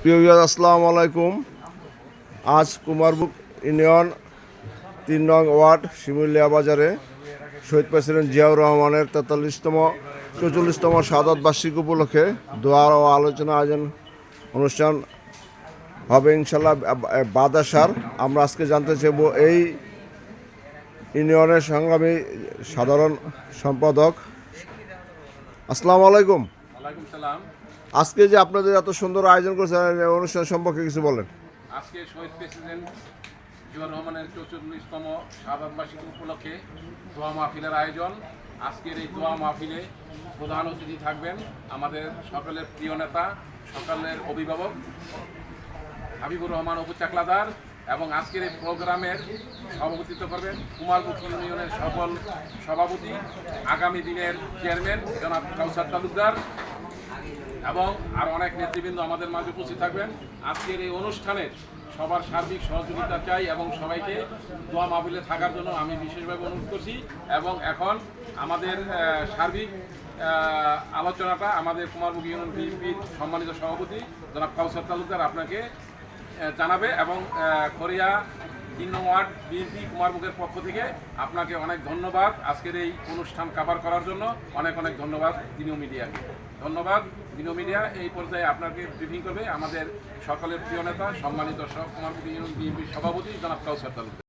প্রিয় আসসালামু আলাইকুম। আজ কুমারবুক ইউনিয়ন তিন নং ওয়ার্ড, শিমুলিয়া বাজারে শহীদ প্রেসিডেন্ট জিয়াউর রহমানের তেতাল্লিশতম চৌচল্লিশতম সাদত বার্ষিক উপলক্ষে দোয়ার ও আলোচনা আয়োজন অনুষ্ঠান হবে ইনশাল্লাহ বাদাসার। আমরা আজকে জানতে চাইব এই ইউনিয়নের সংগ্রামী সাধারণ সম্পাদক। আসসালামু আলাইকুম। আজকে যে আপনাদের এত সুন্দর আয়োজন করেছেন অনুষ্ঠান সম্পর্কে কিছু বলেন। আজকে শহীদ প্রেসিডেন্ট জিয়াউর রহমানের চৌচল্লিশতম সাধারণ বার্ষিকী উপলক্ষে দোয়া মাহফিলের আয়োজন। আজকের এই দোয়া মাহফিলে প্রধান অতিথি থাকবেন আমাদের সকলের প্রিয় নেতা, সকলের অভিভাবক হাবিবুর রহমান অবু চাকলাদার এবং আজকের এই প্রোগ্রামের সভাপতিত্ব করবেন কুমারপুর ইউনিয়নের সকল সভাপতি, আগামী দিনের চেয়ারম্যান জনাব কাউসার তালুকদার এবং আর অনেক নেতৃবৃন্দ আমাদের মাঝে উপস্থিত থাকবেন। আজকের এই অনুষ্ঠানে সবার সার্বিক সহযোগিতা চাই এবং সবাইকে দোয়া মাহবিলে থাকার জন্য আমি বিশেষভাবে অনুরোধ করছি এবং এখন আমাদের সার্বিক আলোচনাটা আমাদের কুমারমুখী ইউনিয়ন বিএনপির সম্মানিত সভাপতি জনাব কাউসার তালুকদার আপনাকে জানাবে এবং খরিয়া তিন নং ওয়ার্ড বিএনপি কুমারমুখের পক্ষ থেকে আপনাকে অনেক ধন্যবাদ আজকের এই অনুষ্ঠান কাভার করার জন্য। অনেক অনেক ধন্যবাদ দিনীয় মিডিয়াকে। ধন্যবাদ। মিডিয়া এই পর্যায়ে আপনাকে ব্রিফিং করবে। আমাদের সকলের প্রিয় নেতা, সম্মানিত বিএনপির সভাপতি জনাব কাউসার তালুকদার।